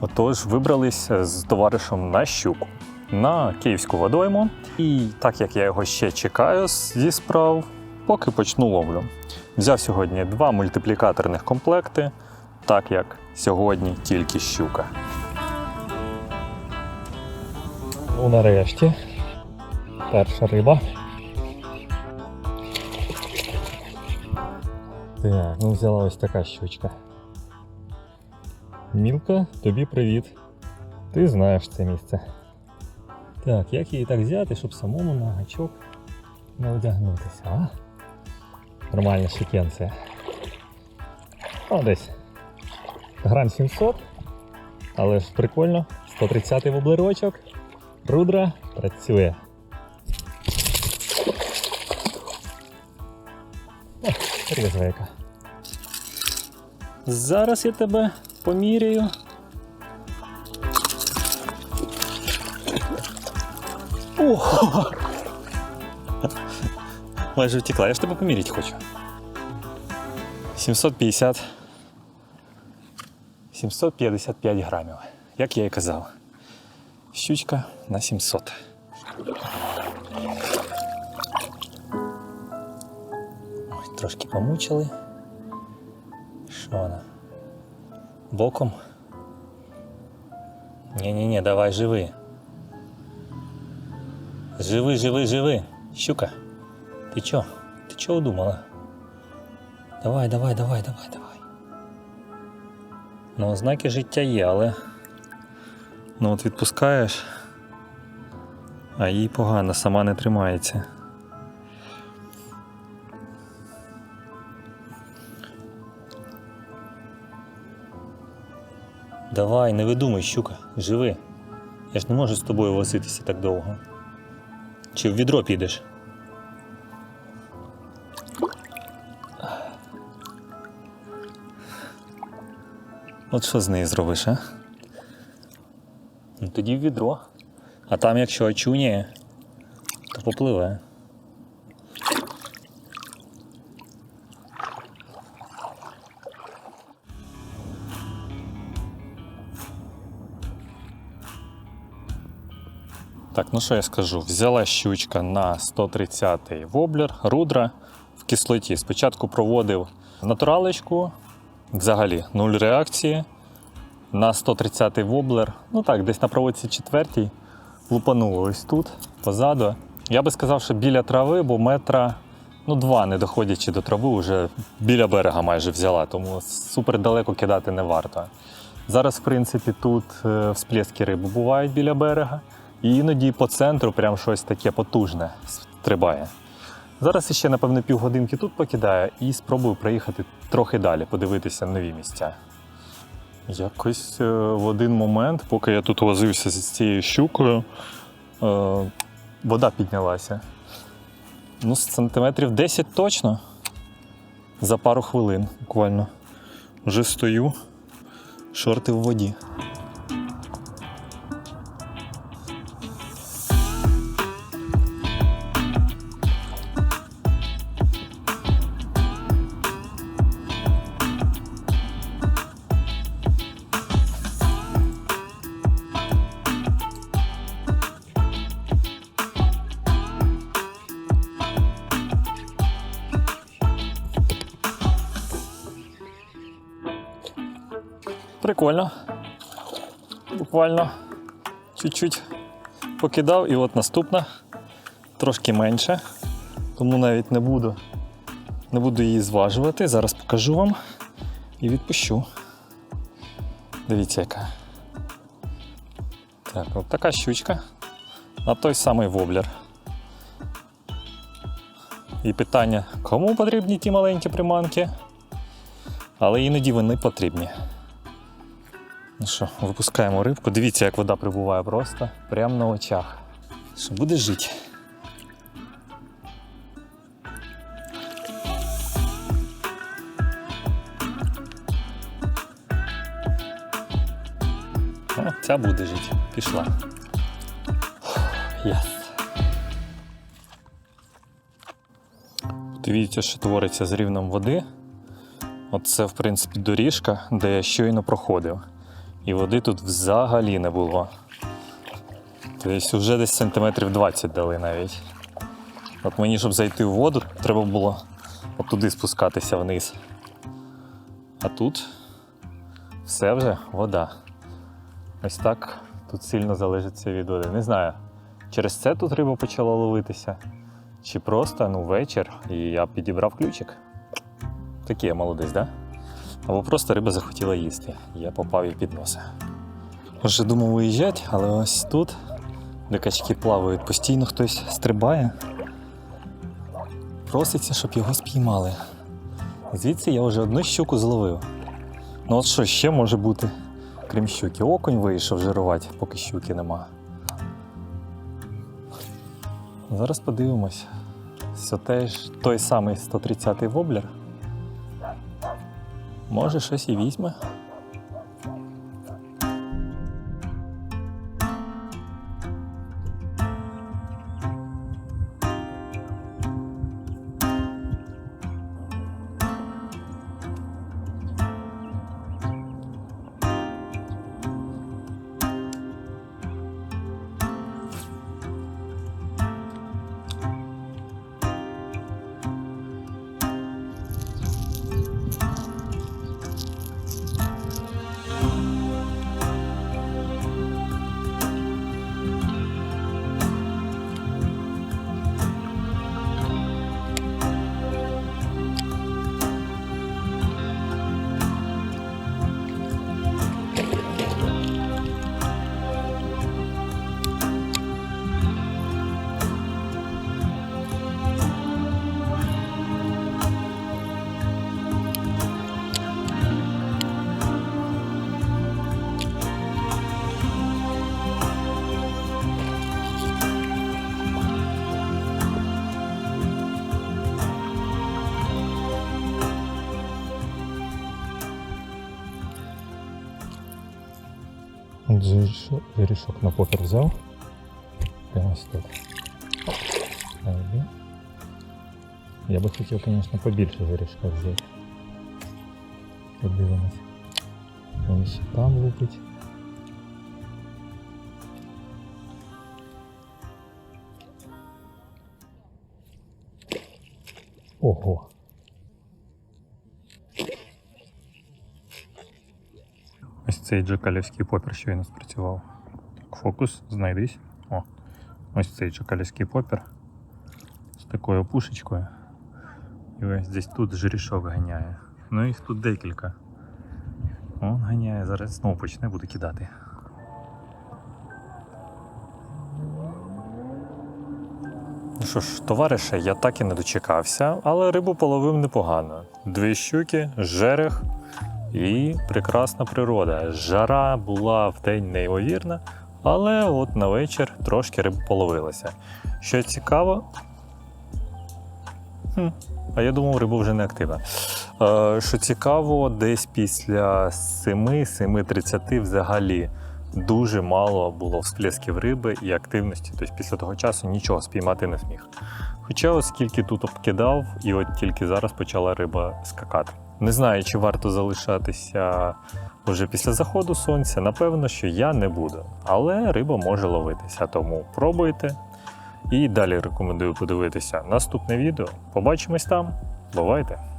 Отож, вибрались з товаришем на щуку на київську водойму. І так як я його ще чекаю зі справ, поки почну ловлю. Взяв сьогодні два мультиплікаторних комплекти, так як сьогодні тільки щука. Ну, нарешті. Перша риба. Так, ну взяла ось така щучка. Мілка, тобі привіт. Ти знаєш це місце. Так, як її так взяти, щоб самому на гачок не одягнутися, а? Нормальна шикенція. О, десь. Грам 700. Але ж прикольно. 130-й воблерочок. Рудра працює. О. Зараз я тебе поміряю. О! Майже втекла, я ж тебе поміряти хочу. 750. 755 грамів, як я і казав. Щучка на 700. Ой, трошки помучили. Що вона? Боком? Ні-ні-ні, давай живи. Живи, живи, живи. Щука. Ти чо? Ти чого удумала? Давай, давай, давай, давай, давай. Ну, ознаки життя є, але. Ну от відпускаєш, а їй погано, сама не тримається. Давай, не видумай, щука, живи. Я ж не можу з тобою возитися так довго. Чи в відро підеш? От що з нею зробиш, а? Ну тоді в відро. А там, якщо очуняє, то попливе. Так, ну що я скажу? Взяла щучка на 130-й воблер, рудра в кислоті. Спочатку проводив натуралочку, взагалі нуль реакції. На 130-й воблер, ну так, десь на проводці четвертій, лупануло ось тут, позаду. Я би сказав, що біля трави, бо метра ну, два, не доходячи до трави, вже біля берега майже взяла, тому супер далеко кидати не варто. Зараз, в принципі, тут е, всплески риби бувають біля берега, і іноді по центру прям щось таке потужне стрибає. Зараз ще, напевно, півгодинки тут покидаю і спробую проїхати трохи далі, подивитися нові місця. Якось е, в один момент, поки я тут возився з цією щукою, е, вода піднялася. Ну, з сантиметрів 10 точно. За пару хвилин буквально. Вже стою, шорти в воді. Прикольно. Буквально чуть-чуть покидав, і от наступна трошки менше, тому навіть не буду, не буду її зважувати. Зараз покажу вам і відпущу. Дивіться, яка. Так, от така щучка, а той самий воблер. І питання, кому потрібні ті маленькі приманки? Але іноді вони потрібні. Ну що, випускаємо рибку. Дивіться, як вода прибуває просто прямо на очах. Що буде жити. О, ця буде жити. Пішла. Єс. Дивіться, що твориться з рівнем води. Оце, в принципі, доріжка, де я щойно проходив. І води тут взагалі не було. Тобто вже десь сантиметрів 20 дали навіть. От мені, щоб зайти в воду, треба було отуди спускатися вниз. А тут все вже вода. Ось так тут сильно залежить від води. Не знаю, через це тут риба почала ловитися. Чи просто ну, вечір і я підібрав ключик. Такий я молодець, да? Або просто риба захотіла їсти. Я попав їй під носа. Вже думав виїжджати, але ось тут, де качки плавають, постійно хтось стрибає. Проситься, щоб його спіймали. Звідси я вже одну щуку зловив. Ну от що ще може бути, крім щуки? Окунь вийшов жирувати, поки щуки нема. Зараз подивимось. Все теж той самий 130-й воблер. Може, щось і візьме. Джирішок, джирішок на покер взяв. Прямо ось тут. Найди. Я би хотів, звісно, побільше горішка взяти. Подивимось. Він ще там лупить. Ого. Ось цей джакалівський попір щойно спрацював. Так, фокус, знайдись. О, ось цей джакалівський попір з такою пушечкою. І ось десь тут жирішок ганяє. Ну їх тут декілька. Он ганяє, зараз знову почне, буду кидати. Ну що ж, товарише, я так і не дочекався, але рибу половив непогано. Дві щуки, жерех і прекрасна природа. Жара була в день неймовірна, але от на вечір трошки риба половилася. Що цікаво. Хм, а я думав, риба вже не активна. Е, що цікаво, десь після 7-7.30 взагалі дуже мало було всплесків риби і активності. Тобто після того часу нічого спіймати не зміг. Хоча, оскільки тут обкидав, і от тільки зараз почала риба скакати. Не знаю, чи варто залишатися уже після заходу сонця. Напевно, що я не буду. Але риба може ловитися, тому пробуйте. І далі рекомендую подивитися наступне відео. Побачимось там. Бувайте!